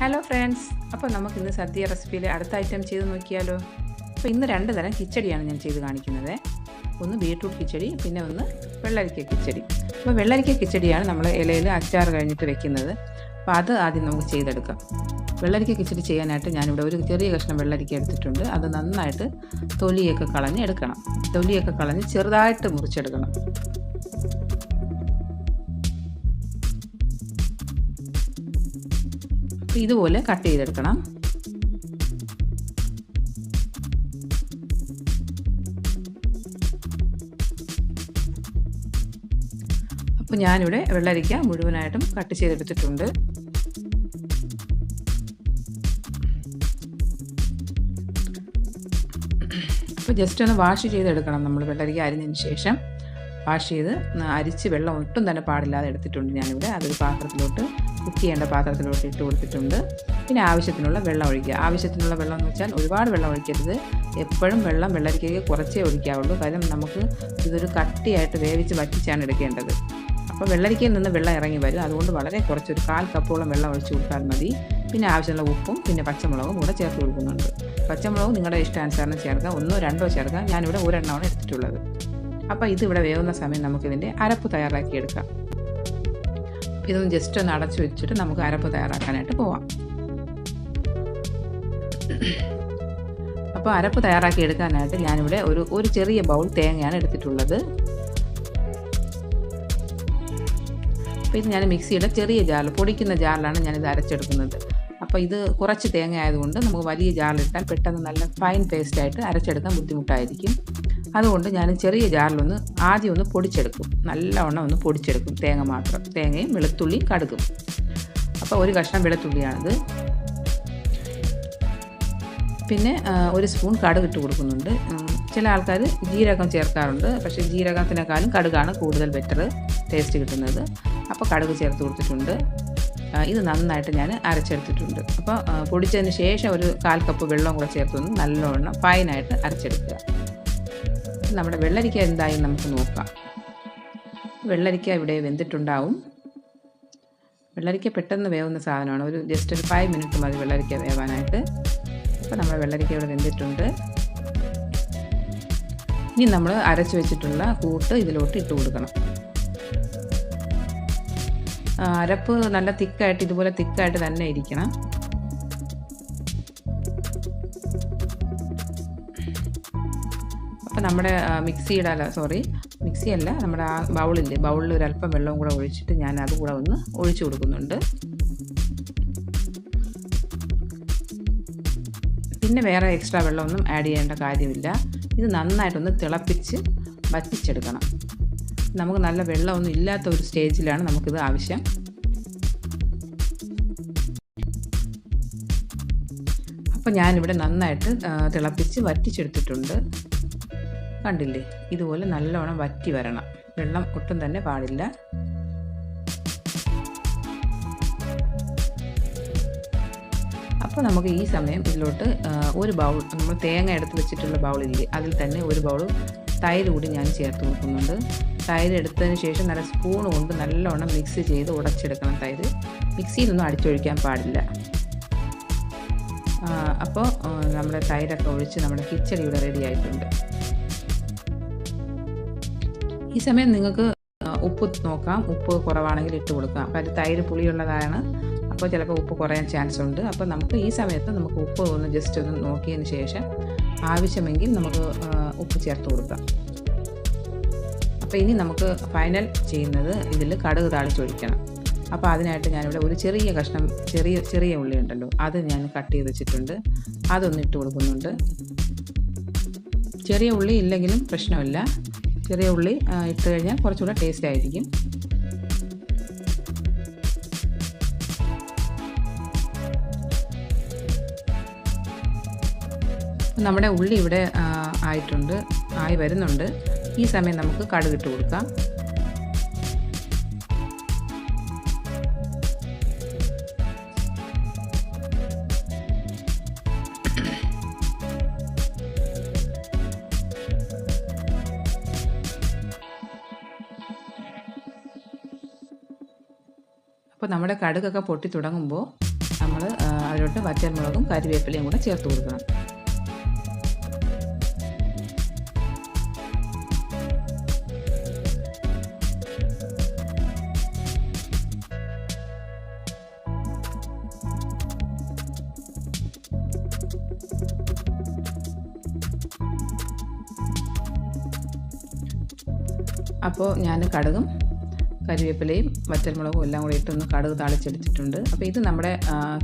Hello friends അപ്പോൾ നമുക്ക് ഇന്ന് സദ്യ റെസിപ്പിയിൽ അടുത്ത ഐറ്റം ചെയ്ത് നോക്കിയാലോ? അപ്പോൾ ഇന്ന് രണ്ട് തരം കിച്ചടിയാണ് ഞാൻ ചെയ്ത് കാണിക്കുന്നത്. ഒന്ന് ബീട്രൂട്ട് കിച്ചടി പിന്നെ ഒന്ന് വെള്ളരിക്ക കിച്ചടി. അപ്പോൾ വെള്ളരിക്ക കിച്ചടിയാണ് നമ്മൾ ഇലയിൽ അച്ചാർ കഴിഞ്ഞിട്ട് വെക്കുന്നത്. അപ്പോൾ അത് ആദ്യം നമുക്ക് ചെയ്തെടുക്കാം. വെള്ളരിക്ക കിച്ചടി ചെയ്യാനായിട്ട് ഞാനിവിടെ ഒരു ചെറിയ കഷ്ണം വെള്ളരിക്ക എടുത്തിട്ടുണ്ട്. അത് നന്നായിട്ട് തൊലിയൊക്കെ കളഞ്ഞ് എടുക്കണം. തൊലിയൊക്കെ കളഞ്ഞ് ചെറുതായിട്ട് മുറിച്ചെടുക്കണം. ഇതുപോലെ കട്ട് ചെയ്തെടുക്കണം. അപ്പോൾ ഞാനിവിടെ വെള്ളരിക്ക മുഴുവനായിട്ടും കട്ട് ചെയ്തെടുത്തിട്ടുണ്ട്. അപ്പോൾ ജസ്റ്റ് ഒന്ന് വാഷ് ചെയ്തെടുക്കണം നമ്മൾ വെള്ളരിക്ക അരിഞ്ഞതിന് ശേഷം. വാഷ് ചെയ്ത് അരിച്ച് വെള്ളം ഒട്ടും തന്നെ പാടില്ലാതെ എടുത്തിട്ടുണ്ട് ഞാനിവിടെ. അതൊരു പാത്രത്തിലോട്ട് കുക്ക് ചെയ്യേണ്ട പാത്രത്തിലോട്ട് ഇട്ട് കൊടുത്തിട്ടുണ്ട്. പിന്നെ ആവശ്യത്തിനുള്ള വെള്ളം ഒഴിക്കുക. ആവശ്യത്തിനുള്ള വെള്ളം എന്ന് വെച്ചാൽ ഒരുപാട് വെള്ളം ഒഴിക്കരുത്. എപ്പോഴും വെള്ളം വെള്ളരിക്കയ്ക്ക് കുറച്ചേ ഒഴിക്കാവുള്ളൂ. കാരണം നമുക്ക് ഇതൊരു കട്ടിയായിട്ട് വേവിച്ച് വറ്റിച്ചാണ് എടുക്കേണ്ടത്. അപ്പോൾ വെള്ളരിക്കയിൽ നിന്ന് വെള്ളം ഇറങ്ങി വരും. അതുകൊണ്ട് വളരെ കുറച്ച് ഒരു കാൽ കപ്പോളം വെള്ളം ഒഴിച്ച് കൊടുത്താൽ മതി. പിന്നെ ആവശ്യമുള്ള ഉപ്പും പിന്നെ പച്ചമുളകും കൂടെ ചേർത്ത് കൊടുക്കുന്നുണ്ട്. പച്ചമുളകും നിങ്ങളുടെ ഇഷ്ടാനുസരണം ചേർക്കാം ഒന്നോ രണ്ടോ ചേർക്കാം ഞാനിവിടെ ഒരെണ്ണമാണ് എടുത്തിട്ടുള്ളത്. അപ്പോൾ ഇതിവിടെ വേവുന്ന സമയം നമുക്കിതിന്റെ അരപ്പ് തയ്യാറാക്കിയെടുക്കാം ഇതൊന്ന് ജസ്റ്റ് ഒന്ന് അടച്ചു വെച്ചിട്ട് നമുക്ക് അരപ്പ് തയ്യാറാക്കാനായിട്ട് പോവാം. അപ്പോൾ അരപ്പ് തയ്യാറാക്കി എടുക്കാനായിട്ട് ഞാനിവിടെ ഒരു ഒരു ചെറിയ ബൗൾ തേങ്ങയാണ് എടുത്തിട്ടുള്ളത്. അപ്പോൾ ഇത് ഞാൻ മിക്സിയുടെ ചെറിയ ജാറിൽ പൊടിക്കുന്ന ജാറിലാണ് ഞാനിത് അരച്ചെടുക്കുന്നത്. അപ്പോൾ ഇത് കുറച്ച് തേങ്ങ ആയതുകൊണ്ട് നമുക്ക് വലിയ ജാറിലിട്ടാൽ പെട്ടെന്ന് നല്ല ഫൈൻ പേസ്റ്റായിട്ട് അരച്ചെടുക്കാൻ ബുദ്ധിമുട്ടായിരിക്കും. അതുകൊണ്ട് ഞാൻ ചെറിയ ജാറിലൊന്ന് ആദ്യം ഒന്ന് പൊടിച്ചെടുക്കും. നല്ലവണ്ണം ഒന്ന് പൊടിച്ചെടുക്കും. തേങ്ങ മാത്രം. തേങ്ങയും വെളുത്തുള്ളിയും കടുക്കും അപ്പോൾ ഒരു കഷ്ണം വെളുത്തുള്ളിയാണിത്. പിന്നെ ഒരു സ്പൂൺ കടുക് ഇട്ട് കൊടുക്കുന്നുണ്ട്. ചില ആൾക്കാർ ജീരകം ചേർക്കാറുണ്ട്. പക്ഷേ ജീരകത്തിനേക്കാളും കടുകാണ് കൂടുതൽ ബെറ്റർ ടേസ്റ്റ് കിട്ടുന്നത്. അപ്പോൾ കടുക് ചേർത്ത് കൊടുത്തിട്ടുണ്ട്. ഇത് നന്നായിട്ട് ഞാൻ അരച്ചെടുത്തിട്ടുണ്ട്. അപ്പോൾ പൊടിച്ചതിന് ശേഷം ഒരു കാൽ കപ്പ് വെള്ളം കൂടെ ചേർത്തൊന്ന് നല്ലവണ്ണം ഫൈനായിട്ട് അരച്ചെടുക്കുക. നമ്മുടെ വെള്ളരിക്ക എന്തായി നമുക്ക് നോക്കാം. വെള്ളരിക്ക ഇവിടെ വെന്തിട്ടുണ്ടാവും. വെള്ളരിക്ക പെട്ടെന്ന് വേവുന്ന സാധനമാണ്. ഒരു ജസ്റ്റ് ഒരു ഫൈവ് മിനിറ്റ് മതി വെള്ളരിക്ക വേവാനായിട്ട്. അപ്പോൾ നമ്മുടെ വെള്ളരിക്ക ഇവിടെ വെന്തിട്ടുണ്ട്. ഇനി നമ്മൾ അരച്ചു വെച്ചിട്ടുള്ള കൂട്ട് ഇതിലോട്ട് ഇട്ട് കൊടുക്കണം. അരപ്പ് നല്ല തിക്കായിട്ട് ഇതുപോലെ തിക്കായിട്ട് തന്നെ ഇരിക്കണം. അപ്പോൾ നമ്മുടെ മിക്സിയുടെ അല്ല സോറി മിക്സി അല്ല നമ്മുടെ ആ ബൗളില്ലേ? ബൗളിൽ ഒരു അല്പം വെള്ളവും കൂടെ ഒഴിച്ചിട്ട് ഞാൻ അത് കൂടെ ഒന്ന് ഒഴിച്ചു കൊടുക്കുന്നുണ്ട്. പിന്നെ വേറെ എക്സ്ട്രാ വെള്ളമൊന്നും ആഡ് ചെയ്യേണ്ട കാര്യമില്ല. ഇത് നന്നായിട്ടൊന്ന് തിളപ്പിച്ച് വറ്റിച്ചെടുക്കണം. നമുക്ക് നല്ല വെള്ളമൊന്നും ഇല്ലാത്ത ഒരു സ്റ്റേജിലാണ് നമുക്കിത് ആവശ്യം. അപ്പോൾ ഞാനിവിടെ നന്നായിട്ട് തിളപ്പിച്ച് വറ്റിച്ചെടുത്തിട്ടുണ്ട്. കണ്ടില്ലേ? ഇതുപോലെ നല്ലോണം വറ്റി വരണം. വെള്ളം ഒട്ടും തന്നെ പാടില്ല. അപ്പോൾ നമുക്ക് ഈ സമയം ഇതിലോട്ട് ഒരു ബൗൾ നമ്മൾ തേങ്ങ എടുത്ത് വെച്ചിട്ടുള്ള ബൗളില്ലേ അതിൽ തന്നെ ഒരു ബൗൾ തൈര് കൂടി ഞാൻ ചേർത്ത് കൊടുക്കുന്നുണ്ട്. തൈര് എടുത്തതിന് ശേഷം നല്ല സ്പൂൺ കൊണ്ട് നല്ലോണം മിക്സ് ചെയ്ത് ഉടച്ചെടുക്കണം തൈര്. മിക്സിയിലൊന്നും അടിച്ചൊഴിക്കാൻ പാടില്ല. അപ്പോൾ നമ്മുടെ തൈരൊക്കെ ഒഴിച്ച് നമ്മുടെ കിച്ചടി ഇവിടെ റെഡി ആയിട്ടുണ്ട്. ഈ സമയം നിങ്ങൾക്ക് ഉപ്പ് നോക്കാം. ഉപ്പ് കുറവാണെങ്കിൽ ഇട്ട് കൊടുക്കാം. അപ്പോൾ അത് തൈര് പുളിയുള്ളതാണ്. അപ്പോൾ ചിലപ്പോൾ ഉപ്പ് കുറയാൻ ചാൻസ് ഉണ്ട്. അപ്പോൾ നമുക്ക് ഈ സമയത്ത് നമുക്ക് ഉപ്പ് ഒന്ന് ജസ്റ്റ് ഒന്ന് നോക്കിയതിന് ശേഷം ആവശ്യമെങ്കിൽ നമുക്ക് ഉപ്പ് ചേർത്ത് കൊടുക്കാം. അപ്പോൾ ഇനി നമുക്ക് ഫൈനൽ ചെയ്യുന്നത് ഇതിൽ കടുക് താളിച്ചൊഴിക്കണം അപ്പോൾ അതിനായിട്ട് ഞാനിവിടെ ഒരു ചെറിയ കഷ്ണം ചെറിയ ചെറിയ ഉള്ളി ഉണ്ടല്ലോ അത് ഞാൻ കട്ട് ചെയ്ത് വെച്ചിട്ടുണ്ട്. അതൊന്ന് ഇട്ട് കൊടുക്കുന്നുണ്ട്. ചെറിയ ഉള്ളി ഇല്ലെങ്കിലും പ്രശ്നമില്ല. ചെറിയ ഉള്ളി ഇട്ട് കഴിഞ്ഞാൽ കുറച്ചുകൂടെ ടേസ്റ്റ് ആയിരിക്കും. നമ്മുടെ ഉള്ളി ഇവിടെ ആയിട്ടുണ്ട് ആയി വരുന്നുണ്ട്. ഈ സമയം നമുക്ക് കടുകിട്ട് കൊടുക്കാം. അപ്പോൾ നമ്മുടെ കടുകൊക്കെ പൊട്ടി തുടങ്ങുമ്പോൾ നമ്മൾ അതിലോട്ട് വറ്റൽമുളകും കരിവേപ്പിലയും കൂടെ ചേർത്ത് കൊടുക്കണം. അപ്പോൾ ഞാൻ കടുകും കരിവേപ്പിലയും വറ്റൽമുളകും എല്ലാം കൂടി ഇട്ടൊന്ന് കടുക് താളിച്ചെടുത്തിട്ടുണ്ട്. അപ്പോൾ ഇത് നമ്മുടെ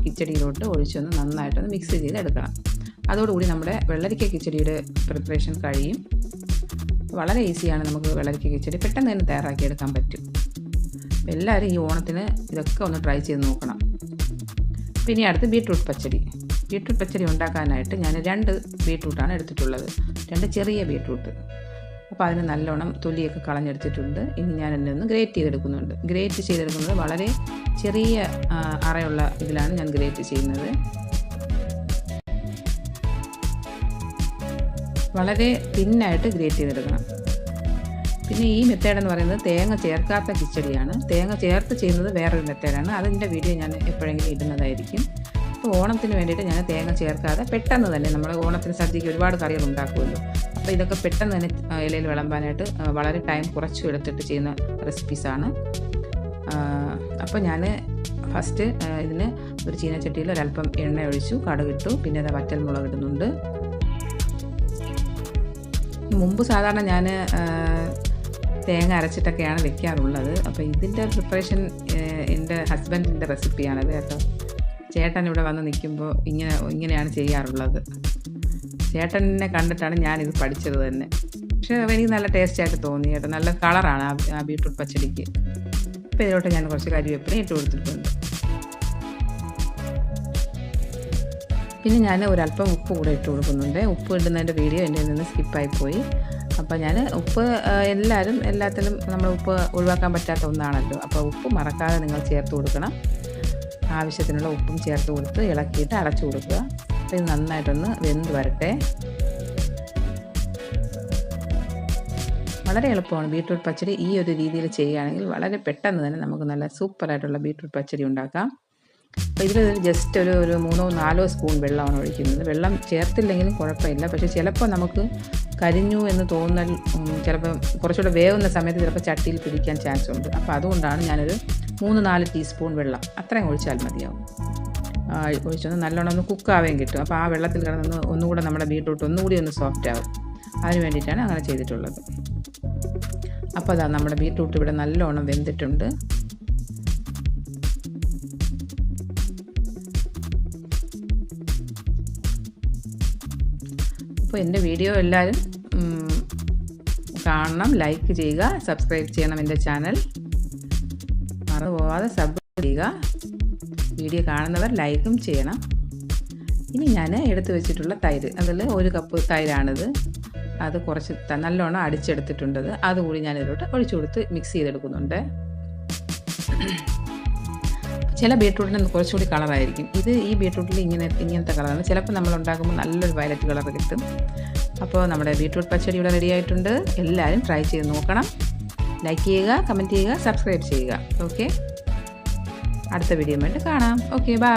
കിച്ചടിയിലോട്ട് ഒഴിച്ചൊന്ന് നന്നായിട്ടൊന്ന് മിക്സ് ചെയ്ത് എടുക്കണം അതോടുകൂടി നമ്മുടെ വെള്ളരിക്ക കിച്ചടിയുടെ പ്രിപ്പറേഷൻ കഴിയും. വളരെ ഈസിയാണ് നമുക്ക് വെള്ളരിക്ക കിച്ചടി പെട്ടെന്ന് തന്നെ തയ്യാറാക്കിയെടുക്കാൻ പറ്റും. എല്ലാവരും ഈ ഓണത്തിന് ഇതൊക്കെ ഒന്ന് ട്രൈ ചെയ്ത് നോക്കണം. പിന്നെ അടുത്ത് ബീട്രൂട്ട് പച്ചടി. ബീട്രൂട്ട് പച്ചടി ഉണ്ടാക്കാനായിട്ട് ഞാൻ രണ്ട് ബീട്രൂട്ടാണ് എടുത്തിട്ടുള്ളത്. രണ്ട് ചെറിയ ബീട്രൂട്ട് അപ്പോൾ അതിന് നല്ലോണം തൊലിയൊക്കെ കളഞ്ഞെടുത്തിട്ടുണ്ട്. ഇനി ഞാൻ എന്നെ ഒന്ന് ഗ്രേറ്റ് ചെയ്തെടുക്കുന്നുണ്ട്. ഗ്രേറ്റ് ചെയ്തെടുക്കുന്നത് വളരെ ചെറിയ അറയുള്ള ഇതിലാണ് ഞാൻ ഗ്രേറ്റ് ചെയ്യുന്നത്. വളരെ തിന്നായിട്ട് ഗ്രേറ്റ് ചെയ്തെടുക്കണം. പിന്നെ ഈ മെത്തേഡ് എന്ന് പറയുന്നത് തേങ്ങ ചേർക്കാത്ത കിച്ചടിയാണ്. തേങ്ങ ചേർത്ത് ചെയ്യുന്നത് വേറൊരു മെത്തേഡാണ് അതിന്റെ വീഡിയോ ഞാൻ എപ്പോഴെങ്കിലും ഇടുന്നതായിരിക്കും. അപ്പോൾ ഓണത്തിന് വേണ്ടിയിട്ട് ഞാൻ തേങ്ങ ചേർക്കാതെ പെട്ടെന്ന് തന്നെ നമ്മൾ ഓണത്തിന് സദ്യയ്ക്ക് ഒരുപാട് കറികൾ ഉണ്ടാക്കുമല്ലോ. അപ്പോൾ ഇതൊക്കെ പെട്ടെന്ന് തന്നെ ഇലയിൽ വിളമ്പാനായിട്ട് വളരെ ടൈം കുറച്ച് എടുത്തിട്ട് ചെയ്യുന്ന റെസിപ്പീസാണ് അപ്പോൾ ഞാൻ ഫസ്റ്റ് ഇതിന് ഒരു ചീനച്ചട്ടിയിൽ ഒരല്പം എണ്ണ ഒഴിച്ചു കടുകിട്ടു പിന്നെ അത് വറ്റൽ മുളക് ഇടുന്നുണ്ട്. മുമ്പ് സാധാരണ ഞാൻ തേങ്ങ അരച്ചിട്ടൊക്കെയാണ് വെക്കാറുള്ളത്. അപ്പോൾ ഇതിന്റെ പ്രിപ്പറേഷൻ എന്റെ ഹസ്ബൻഡിന്റെ റെസിപ്പിയാണത് കേട്ടോ. ചേട്ടൻ ഇവിടെ വന്ന് നിൽക്കുമ്പോൾ ഇങ്ങനെ ഇങ്ങനെയാണ് ചെയ്യാറുള്ളത്. ചേട്ടനെ കണ്ടിട്ടാണ് ഞാനിത് പഠിച്ചത് തന്നെ. പക്ഷേ എനിക്ക് നല്ല ടേസ്റ്റായിട്ട് തോന്നി കേട്ടോ. നല്ല കളറാണ് ആ ബീട്രൂട്ട് പച്ചടിക്ക്. ഇപ്പോൾ ഇതിലോട്ട് ഞാൻ കുറച്ച് കരിവേപ്പില ഇട്ട് കൊടുത്തിട്ടുണ്ട്. പിന്നെ ഞാൻ ഒരല്പം ഉപ്പ് കൂടെ ഇട്ട് കൊടുക്കുന്നുണ്ട്. ഉപ്പ് ഇടുന്നതിന്റെ വീഡിയോ എന്റെ നിന്ന് സ്കിപ്പായി പോയി. അപ്പോൾ ഞാൻ ഉപ്പ് എല്ലാവരും എല്ലാത്തിലും നമ്മൾ ഉപ്പ് ഒഴിവാക്കാൻ പറ്റാത്ത ഒന്നാണല്ലോ. അപ്പോൾ ഉപ്പ് മറക്കാതെ നിങ്ങൾ ചേർത്ത് കൊടുക്കണം. ആവശ്യത്തിനുള്ള ഉപ്പും ചേർത്ത് കൊടുത്ത് ഇളക്കിയിട്ട് അടച്ചു കൊടുക്കുക. അപ്പോൾ ഇത് നന്നായിട്ടൊന്ന് വെന്ത് വരട്ടെ. വളരെ എളുപ്പമാണ് ബീട്രൂട്ട് പച്ചടി ഈ ഒരു രീതിയിൽ ചെയ്യുകയാണെങ്കിൽ വളരെ പെട്ടെന്ന് തന്നെ നമുക്ക് നല്ല സൂപ്പറായിട്ടുള്ള ബീട്രൂട്ട് പച്ചടി ഉണ്ടാക്കാം. അപ്പോൾ ഇതിൽ ജസ്റ്റ് ഒരു ഒരു മൂന്നോ നാലോ സ്പൂൺ വെള്ളമാണ് ഒഴിക്കുന്നത്. വെള്ളം ചേർത്തില്ലെങ്കിലും കുഴപ്പമില്ല. പക്ഷേ ചിലപ്പോൾ നമുക്ക് കരിഞ്ഞു എന്ന് തോന്നൽ ചിലപ്പോൾ കുറച്ചുകൂടെ വേവുന്ന സമയത്ത് ചിലപ്പോൾ ചട്ടിയിൽ പിടിക്കാൻ ചാൻസ് ഉണ്ട്. അപ്പോൾ അതുകൊണ്ടാണ് ഞാനൊരു മൂന്ന് നാല് ടീസ്പൂൺ വെള്ളം. അത്രയും ഒഴിച്ചാൽ മതിയാവും. ഒഴിച്ചൊന്ന് നല്ലോണം ഒന്ന് കുക്കാവേം കിട്ടും. അപ്പോൾ ആ വെള്ളത്തിൽ കിടന്ന് ഒന്നുകൂടെ നമ്മുടെ ബീട്രൂട്ട് ഒന്നുകൂടി ഒന്ന് സോഫ്റ്റ് ആവും. അതിന് വേണ്ടിയിട്ടാണ് അങ്ങനെ ചെയ്തിട്ടുള്ളത്. അപ്പോൾ അതാ നമ്മുടെ ബീട്രൂട്ട് ഇവിടെ നല്ലോണം വെന്തിട്ടുണ്ട്. അപ്പോൾ എന്റെ വീഡിയോ എല്ലാവരും കാണണം ലൈക്ക് ചെയ്യുക സബ്സ്ക്രൈബ് ചെയ്യണം എന്റെ ചാനൽ മറന്നു പോവാതെ സബ് ചെയ്യുക. വീഡിയോ കാണുന്നവർ ലൈക്കും ചെയ്യണം. ഇനി ഞാൻ എടുത്തു വെച്ചിട്ടുള്ള തൈര്. അതിൽ ഒരു കപ്പ് തൈരാണിത്. അത് കുറച്ച് നല്ലോണം അടിച്ചെടുത്തിട്ടുണ്ടത്. അതുകൂടി ഞാൻ ഇതിലോട്ട് ഒഴിച്ചു കൊടുത്ത് മിക്സ് ചെയ്തെടുക്കുന്നുണ്ട്. ചില ബീട്രൂട്ടിന് കുറച്ചുകൂടി കളറായിരിക്കും ഇത് ഈ ബീട്രൂട്ടിൽ ഇങ്ങനെ ഇങ്ങനത്തെ കളറാണ് ചിലപ്പോൾ നമ്മൾ ഉണ്ടാക്കുമ്പോൾ നല്ലൊരു വയലറ്റ് കളർ കിട്ടും. അപ്പോൾ നമ്മുടെ ബീട്രൂട്ട് പച്ചടി ഇവിടെ റെഡിയായിട്ടുണ്ട് എല്ലാവരും ട്രൈ ചെയ്ത് നോക്കണം. ലൈക്ക് ചെയ്യുക കമന്റ് ചെയ്യുക സബ്സ്ക്രൈബ് ചെയ്യുക. ഓക്കെ അടുത്ത വീഡിയോ വേണ്ടി കാണാം. Okay bye